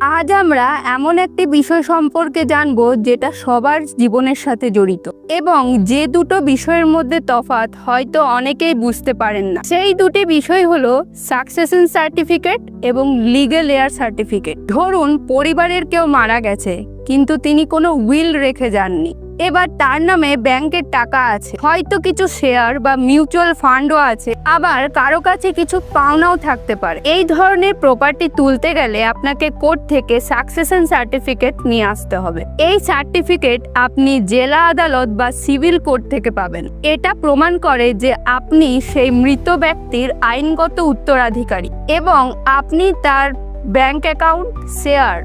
আজ আমরা এমন একটি বিষয় সম্পর্কে জানব যেটা সবার জীবনের সাথে জড়িত। এবং যে দুটো বিষয়ের মধ্যে তফাত হয়তো অনেকেই বুঝতে পারেন না। সেই দুটি বিষয় হলো সাকসেশন সার্টিফিকেট এবং লিগেল এয়ার সার্টিফিকেট ধরুন, পরিবারের কেউ মারা গেছে, কিন্তু তিনি কোনো উইল রেখে যাননি। এবার তার নামে ব্যাংকের টাকা আছে। হয়তো কিছু শেয়ার বা মিউচুয়াল ফান্ডও আছে। আবার কারও কাছে কিছু পাওনাও থাকতে পারে। এই ধরনের প্রপার্টি তুলতে গেলে আপনাকে কোর্ট থেকে সাকসেশন সার্টিফিকেট নিয়ে আসতে হবে। এই সার্টিফিকেট আপনি জেলা আদালত বা সিভিল কোর্ট থেকে পাবেন। এটা প্রমাণ করে যে আপনি সেই মৃত ব্যক্তির আইনগত উত্তরাধিকারী এবং আপনি তার ব্যাংক অ্যাকাউন্ট শেয়ার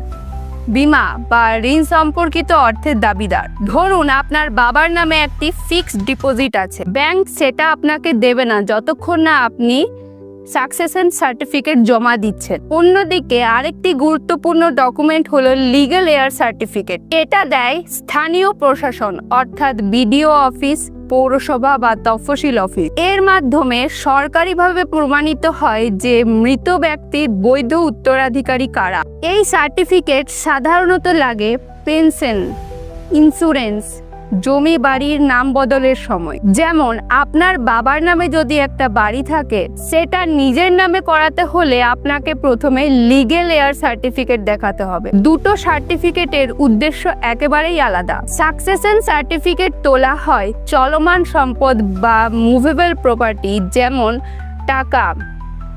বিমা বা ঋণ সম্পর্কিত অর্থের দাবিদার। ধরুন আপনার বাবার নামে একটি ফিক্সড ডিপোজিট আছে। ব্যাংক সেটা আপনাকে দেবে না, যতক্ষণ না আপনি সাকসেশন সার্টিফিকেট জমা দিচ্ছেন। অন্যদিকে আরেকটি গুরুত্বপূর্ণ ডকুমেন্ট হলো লিগ্যাল এয়ার সার্টিফিকেট এটা দেয় স্থানীয় প্রশাসন, অর্থাৎ বিডিও অফিস, পৌরসভা বা তফসিল অফিস। এর মাধ্যমে সরকারিভাবে প্রমাণিত হয় যে মৃত ব্যক্তির বৈধ উত্তরাধিকারী কারা। এই সার্টিফিকেট সাধারণত লাগে পেনশন ইন্স্যুরেন্স জমি বাড়ির নাম বদলের সময়। যেমন, আপনার বাবার নামে যদি একটা বাড়ি থাকে, সেটা নিজের নামে করাতে হলে আপনাকে প্রথমে লিগেল এয়ার সার্টিফিকেট দেখাতে হবে। দুটো সার্টিফিকেটের উদ্দেশ্য একেবারেই আলাদা। সাকসেশন সার্টিফিকেট তোলা হয় চলমান সম্পদ বা মুভেবল প্রপার্টি যেমন টাকা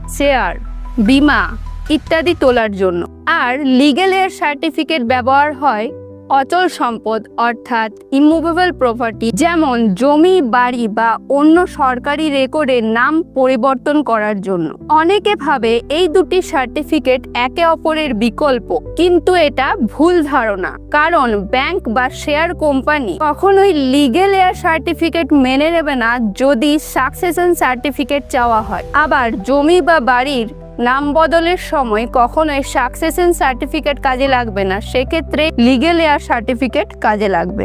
শেয়ার বিমা ইত্যাদি তোলার জন্য। আর লিগেল এয়ার সার্টিফিকেট ব্যবহার হয় অচল সম্পদ অর্থাৎ ইমুভেবল প্রপার্টি যেমন জমি, বাড়ি বা অন্য সরকারি রেকর্ডের নাম পরিবর্তন করার জন্য। অনেকে ভাবে এই দুটি সার্টিফিকেট একে অপরের বিকল্প, কিন্তু এটা ভুল ধারণা। কারণ ব্যাংক বা শেয়ার কোম্পানি কখনোই লিগেল এয়ার সার্টিফিকেট মেনে নেবে না যদি সাকসেশন সার্টিফিকেট চাওয়া হয়। আবার জমি বা বাড়ির নাম বদলের সময় কখনোই সাকসেশন সার্টিফিকেট কাজে লাগবে না। সেক্ষেত্রে লিগেল এয়ার সার্টিফিকেট কাজে লাগবে।